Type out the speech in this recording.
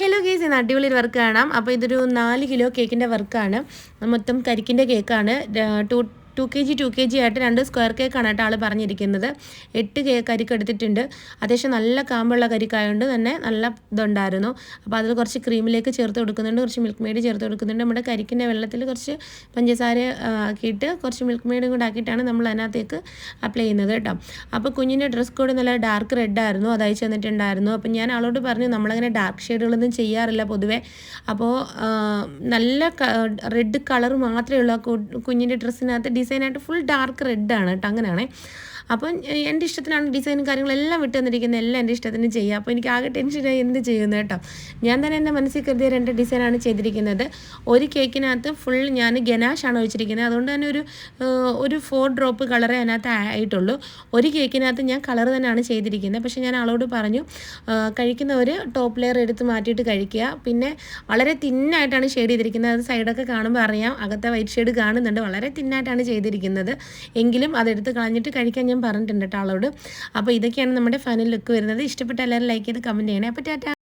Hello guys ഇന്ന് അടിപൊളി work കാണാം. അപ്പോൾ ഇതൊരു നാല് കിലോ കേക്കിന്റെ വർക്കാണ് മൊത്തം കരിക്കിന്റെ കേക്കാണ് two two K G two K G ആയിട്ട് രണ്ട് സ്ക്വയർ കേക്കാണ് കേട്ടോ ആൾ പറഞ്ഞിരിക്കുന്നത്. എട്ട് കേ കരിക്ക് എടുത്തിട്ടുണ്ട്. അത്യാവശ്യം നല്ല കാമ്പുള്ള കരിക്കായതുകൊണ്ട് തന്നെ നല്ല ഇതുണ്ടായിരുന്നു. അപ്പോൾ അതിൽ കുറച്ച് ക്രീമിലേക്ക് ചേർത്ത് കൊടുക്കുന്നുണ്ട് കുറച്ച് മിൽക്ക് മെയ്ഡ് ചേർത്ത് കൊടുക്കുന്നുണ്ട്. നമ്മുടെ കരിക്കിന്റെ വെള്ളത്തിൽ കുറച്ച് പഞ്ചസാര ആക്കിയിട്ട് കുറച്ച് മിൽക്ക് മെയ്ഡും കൂടെ ആക്കിയിട്ടാണ് നമ്മൾ അതിനകത്തേക്ക് അപ്ലൈ ചെയ്യുന്നത് കേട്ടോ. അപ്പോൾ കുഞ്ഞിന്റെ ഡ്രസ് കോഡ് നല്ല ഡാർക്ക് റെഡ് ആയിരുന്നു അത് അയച്ചു തന്നിട്ടുണ്ടായിരുന്നു. അപ്പോൾ ഞാൻ ആളോട് പറഞ്ഞു നമ്മളങ്ങനെ ഡാർക്ക് ഷെയ്ഡുകളൊന്നും ചെയ്യാറില്ല പൊതുവേ. അപ്പോൾ നല്ല റെഡ് കളർ മാത്രമേ ഉള്ളൂ കുഞ്ഞിന്റെ ഡ്രസ്സിനകത്ത് ഡിസൈനായിട്ട് ഫുൾ ഡാർക്ക് റെഡ് ആണ് കേട്ടോ അങ്ങനെയാണേ. അപ്പം എന്റെ ഇഷ്ടത്തിനാണ് ഡിസൈനും കാര്യങ്ങളെല്ലാം വിട്ടു തന്നിരിക്കുന്നത് എല്ലാം എന്റെ ഇഷ്ടത്തിന് ചെയ്യുക അപ്പോൾ എനിക്ക് ആകെ ടെൻഷനായി എന്ത് ചെയ്യുന്നത് കേട്ടോ? ഞാൻ തന്നെ എന്റെ മനസ്സിൽ കരുതിയ രണ്ട് ഡിസൈനാണ് ചെയ്തിരിക്കുന്നത്. ഒരു കേക്കിനകത്ത് ഫുൾ ഞാൻ ഗനാഷാണ് ഒഴിച്ചിരിക്കുന്നത്. അതുകൊണ്ട് തന്നെ ഒരു ഒരു ഫോർ ഡ്രോപ്പ് കളറേ അതിനകത്ത് ആയിട്ടുള്ളൂ. ഒരു കേക്കിനകത്ത് ഞാൻ കളർ തന്നെയാണ് ചെയ്തിരിക്കുന്നത്. പക്ഷേ ഞാൻ ആളോട് പറഞ്ഞു കഴിക്കുന്നവർ ടോപ്പ് ലെയർ എടുത്ത് മാറ്റിയിട്ട് കഴിക്കുക. പിന്നെ വളരെ തിന്നായിട്ടാണ് ഷെയ്ഡ് ചെയ്തിരിക്കുന്നത്. അത് സൈഡൊക്കെ കാണുമ്പോൾ അറിയാം. അകത്തെ വൈറ്റ് ഷെയ്ഡ് കാണുന്നുണ്ട്. വളരെ തിന്നായിട്ടാണ് ചെയ്തിരിക്കുന്നത്. എങ്കിലും അതെടുത്ത് കളഞ്ഞിട്ട് കഴിക്കാൻ ഞാൻ പറഞ്ഞിട്ടുണ്ട് കേട്ടോ ആളോട് അപ്പോൾ ഇതൊക്കെയാണ് നമ്മുടെ ഫൈനൽ ലുക്ക് വരുന്നത്. ഇഷ്ടപ്പെട്ട എല്ലാവരും ലൈക്ക് ചെയ്ത് കമന്റ് ചെയ്യണേ. അപ്പോൾ ടാറ്റ.